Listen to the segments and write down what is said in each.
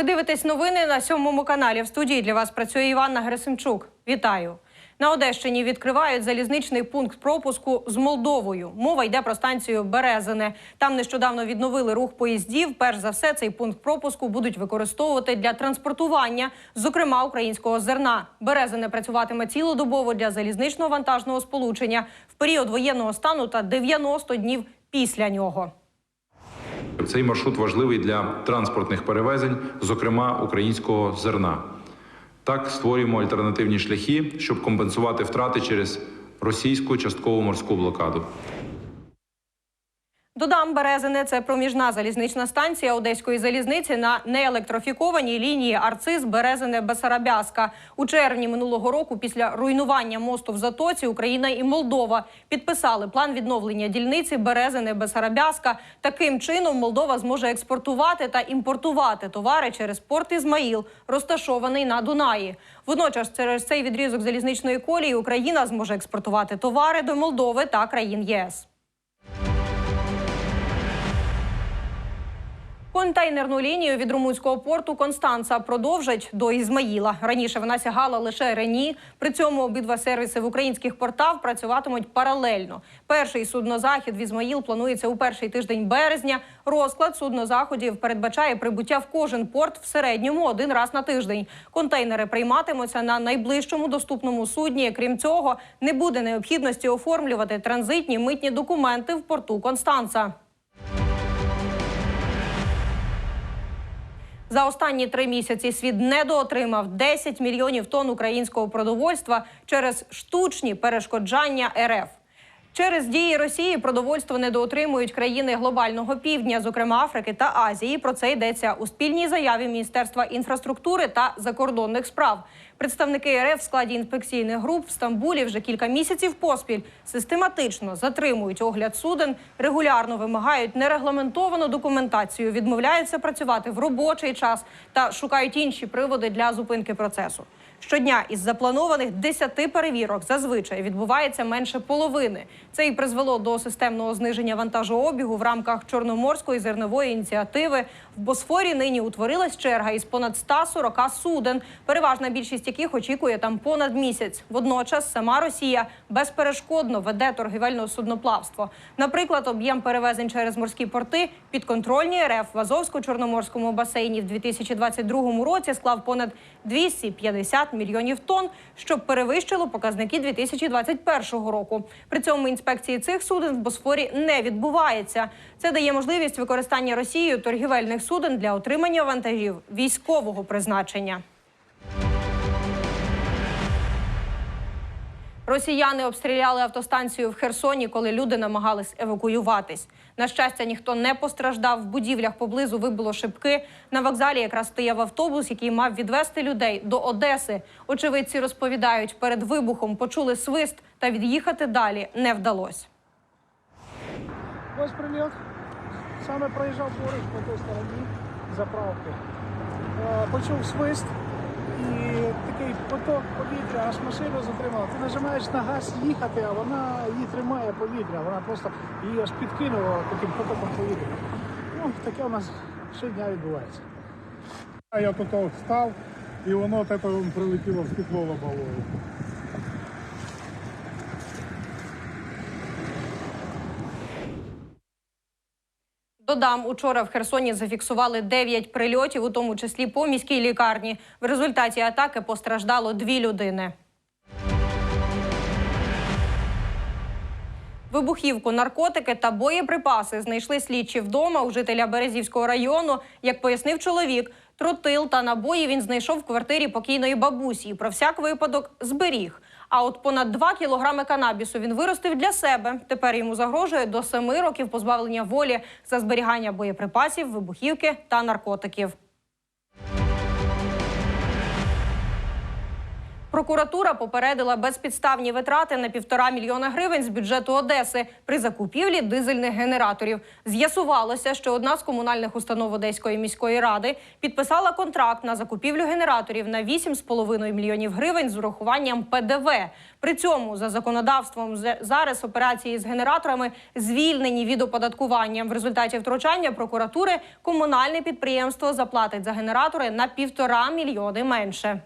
Ви дивитесь новини на сьомому каналі. В студії для вас працює Іванна Герасимчук. Вітаю. На Одещині відкривають залізничний пункт пропуску з Молдовою. Мова йде про станцію Березине. Там нещодавно відновили рух поїздів. Перш за все, цей пункт пропуску будуть використовувати для транспортування, зокрема українського зерна. Березине працюватиме цілодобово для залізничного вантажного сполучення в період воєнного стану та 90 днів після нього. Цей маршрут важливий для транспортних перевезень, зокрема українського зерна. Так створюємо альтернативні шляхи, щоб компенсувати втрати через російську часткову морську блокаду. Додам Березине це проміжна залізнична станція одеської залізниці на неелектрифікованій лінії Арциз Березине Бесарабяска. У червні минулого року, після руйнування мосту в Затоці, Україна і Молдова підписали план відновлення дільниці Березине Бесарабяска. Таким чином Молдова зможе експортувати та імпортувати товари через порт Ізмаїл, розташований на Дунаї. Водночас, через цей відрізок залізничної колії Україна зможе експортувати товари до Молдови та країн ЄС. Контейнерну лінію від румунського порту Констанца продовжать до Ізмаїла. Раніше вона сягала лише Рені. При цьому обидва сервіси в українських портах працюватимуть паралельно. Перший суднозахід в Ізмаїл планується у перший тиждень березня. Розклад суднозаходів передбачає прибуття в кожен порт в середньому один раз на тиждень. Контейнери прийматимуться на найближчому доступному судні. Крім цього, не буде необхідності оформлювати транзитні митні документи в порту Констанца. За останні три місяці світ недоотримав 10 мільйонів тонн українського продовольства через штучні перешкоджання РФ. Через дії Росії продовольство недоотримують країни глобального півдня, зокрема Африки та Азії. Про це йдеться у спільній заяві Міністерства інфраструктури та закордонних справ. Представники РФ в складі інспекційних груп в Стамбулі вже кілька місяців поспіль систематично затримують огляд суден, регулярно вимагають нерегламентовану документацію, відмовляються працювати в робочий час та шукають інші приводи для зупинки процесу. Щодня із запланованих 10 перевірок зазвичай відбувається менше половини. Це і призвело до системного зниження вантажообігу в рамках чорноморської зернової ініціативи. В Босфорі нині утворилась черга із понад 140 суден, переважна більшість яких очікує там понад місяць. Водночас сама Росія безперешкодно веде торгівельне судноплавство. Наприклад, об'єм перевезень через морські порти підконтрольні РФ в Азовсько-Чорноморському басейні в 2022 році склав понад 250 мільйонів тонн, що перевищило показники 2021 року. При цьому інспекції цих суден в Босфорі не відбувається. Це дає можливість використання Росією торгівельних суден для отримання вантажів військового призначення. Росіяни обстріляли автостанцію в Херсоні, коли люди намагались евакуюватись. На щастя, ніхто не постраждав. В будівлях поблизу вибило шибки. На вокзалі якраз стояв автобус, який мав відвести людей до Одеси. Очевидці розповідають, перед вибухом почули свист, та від'їхати далі не вдалося. Ось прильот. Саме проїжджав поруч по той стороні заправки. Е, Почув свист і такий поток повітря, аж машину затримала. Ти нажимаєш на газ їхати, а вона її тримає повітря. Вона просто її аж підкинула таким потоком повітря. Ну, таке у нас щодня відбувається. Я тут встав, і воно прилетіло в стекло лобовое. Додам, учора в Херсоні зафіксували 9 прильотів, у тому числі по міській лікарні. В результаті атаки постраждало дві людини. Вибухівку, наркотики та боєприпаси знайшли слідчі вдома у жителя Березівського району. Як пояснив чоловік, тротил та набої він знайшов в квартирі покійної бабусі. і Про всяк випадок зберіг. А от понад 2 кілограми канабісу він виростив для себе. Тепер йому загрожує до 7 років позбавлення волі за зберігання боєприпасів, вибухівки та наркотиків. Прокуратура попередила безпідставні витрати на півтора мільйона гривень з бюджету Одеси при закупівлі дизельних генераторів. З'ясувалося, що одна з комунальних установ Одеської міської ради підписала контракт на закупівлю генераторів на 8,5 мільйонів гривень з урахуванням ПДВ. При цьому за законодавством зараз операції з генераторами звільнені від оподаткування. В результаті втручання прокуратури комунальне підприємство заплатить за генератори на півтора мільйони менше.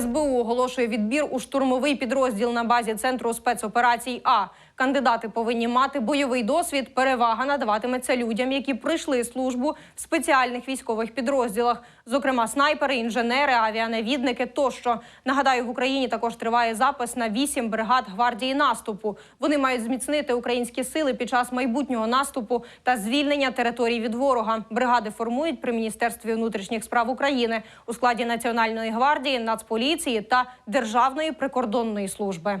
СБУ оголошує відбір у штурмовий підрозділ на базі центру спецоперацій. А кандидати повинні мати бойовий досвід. Перевага надаватиметься людям, які пройшли службу в спеціальних військових підрозділах, зокрема снайпери, інженери, авіанавідники тощо. Нагадаю, в Україні також триває запис на вісім бригад гвардії наступу. Вони мають зміцнити українські сили під час майбутнього наступу та звільнення територій від ворога. Бригади формують при міністерстві внутрішніх справ України у складі Національної гвардії, Нацполіції та Державної прикордонної служби.